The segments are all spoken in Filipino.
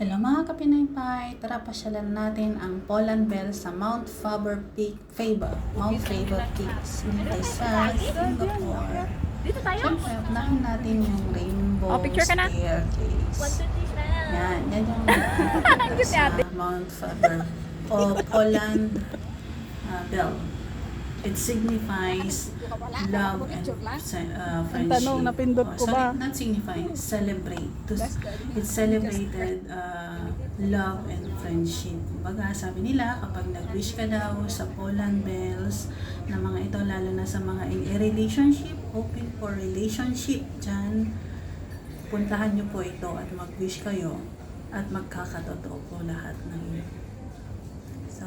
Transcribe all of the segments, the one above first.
Hello mga kapinaypay, tara pasyalan natin ang Poland Bell sa Mount Faber Peak, Faber, Mount Faber Peaks dito sa Singapore. Dito tayo? Siyempre, unahin natin yung rainbow Oh, picture ka na? staircase. Yan, yan yung sa Mount Faber o Poland uh, Bell. It signifies love and uh, friendship. tanong, napindot ko sorry, ba? not signify, celebrate. To, it celebrated uh, love and friendship. Baga, sabi nila, kapag nag-wish ka daw sa Poland Bells, na mga ito, lalo na sa mga in a relationship, open for relationship, dyan, puntahan nyo po ito at mag-wish kayo at magkakatotoo po lahat ng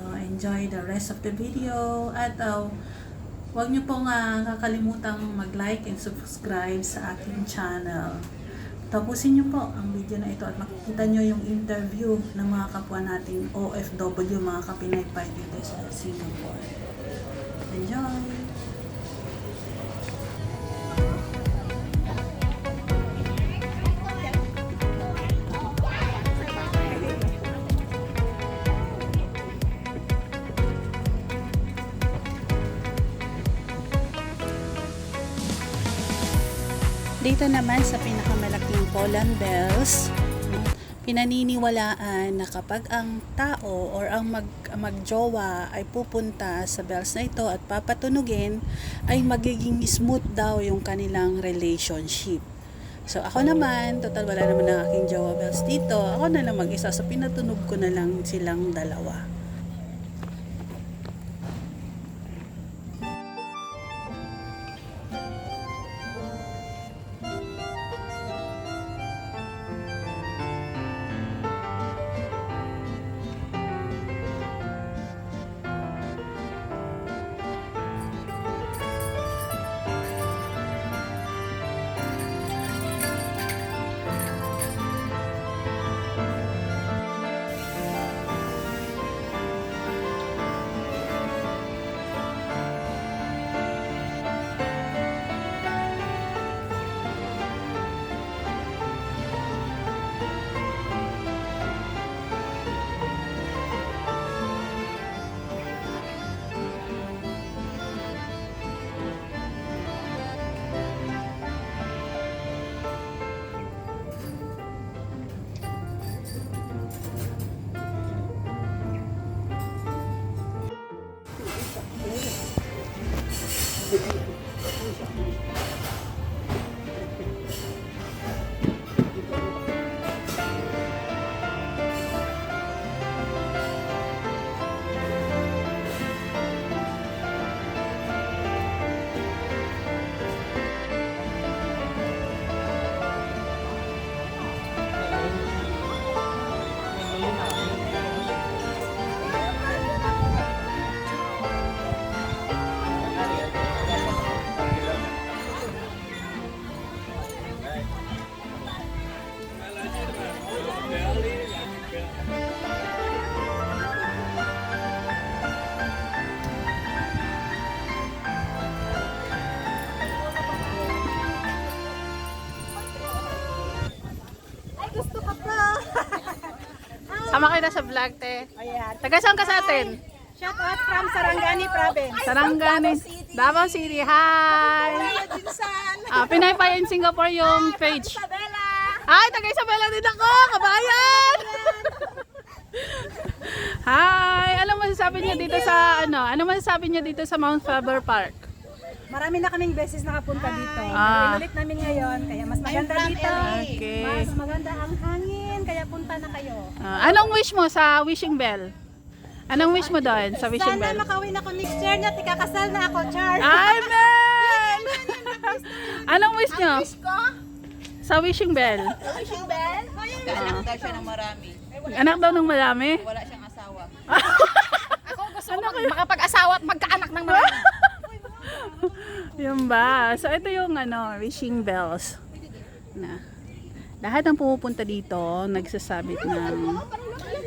So, enjoy the rest of the video at uh, huwag nyo pong uh, kakalimutang mag-like and subscribe sa aking channel. Tapusin nyo po ang video na ito at makikita nyo yung interview ng mga kapwa nating OFW, mga kapinaypay dito sa Singapore. Enjoy! Dito naman sa pinakamalaking Poland Bells, pinaniniwalaan na kapag ang tao or ang mag, magjowa ay pupunta sa bells na ito at papatunugin, ay magiging smooth daw yung kanilang relationship. So ako naman, total wala naman ang aking jowa bells dito, ako na lang mag-isa, so pinatunog ko na lang silang dalawa. Sama kayo na sa vlog, te. Ayan. Taga saan ka sa atin? Shout out from Sarangani Province. Sarangani. Davao City. Hi! Ah, Pinay pa in Singapore yung page. Isabela. Hi, taga Isabela din ako, kabayan! Hi! Ano masasabi niyo dito sa ano? Ano masasabi niyo dito sa Mount Faber Park? Marami na kaming beses nakapunta dito. Ah. Ulit namin ngayon, kaya mas maganda dito. Okay. Mas maganda ang hangin, kaya punta na kayo. Ah, anong wish mo sa wishing bell? Anong wish mo doon sa wishing Sana bell? makawin ako next year na, tikakasal na ako, Char. Amen! anong wish niyo ko? sa wishing bell? Wishing bell? Anak daw siya ng marami. Anak daw ng marami? Wala siyang asawa. Ako gusto ko mag- makapag-asawa at magkaanak ng marami. Yun ba? So, ito yung ano, wishing bells. Na. Lahat ng pumupunta dito, nagsasabit ng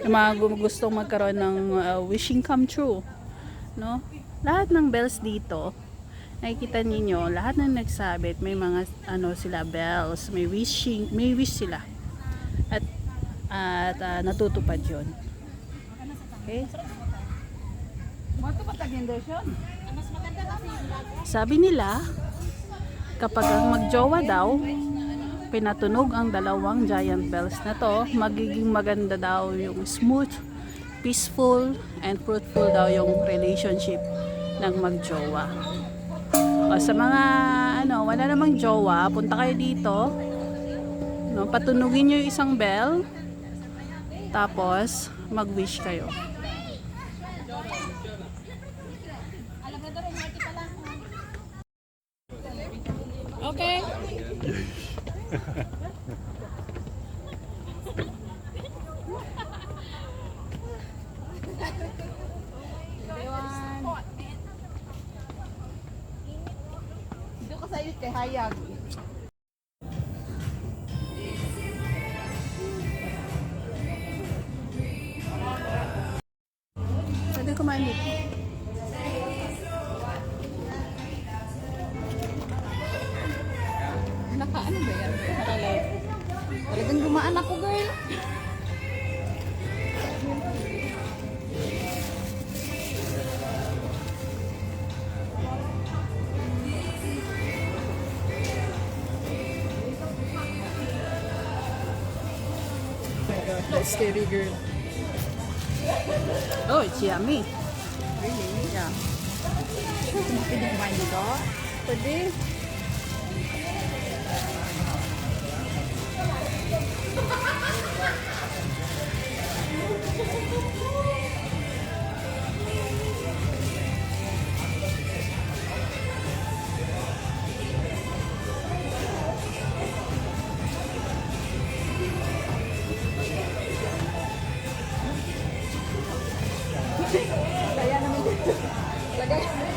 mga gu- gustong magkaroon ng uh, wishing come true. No? Lahat ng bells dito, nakikita ninyo, lahat ng nagsabit, may mga ano sila bells, may wishing, may wish sila. At at ah, natutupad yun. Okay? Sabi nila, kapag magjowa daw, pinatunog ang dalawang giant bells na to, magiging maganda daw yung smooth, peaceful, and fruitful daw yung relationship ng magjowa. O, sa mga ano, wala namang jowa, punta kayo dito. No, patunugin nyo yung isang bell. Tapos, mag-wish kayo. Okay. Dito ka sa iyo kay Hayag. Pwede kumain dito. Gumaan ako girl. scary girl. Oh, it's yummy. Really? Yeah. Pwede kumain dito? Pwede. Kaya naman dito. Lagay.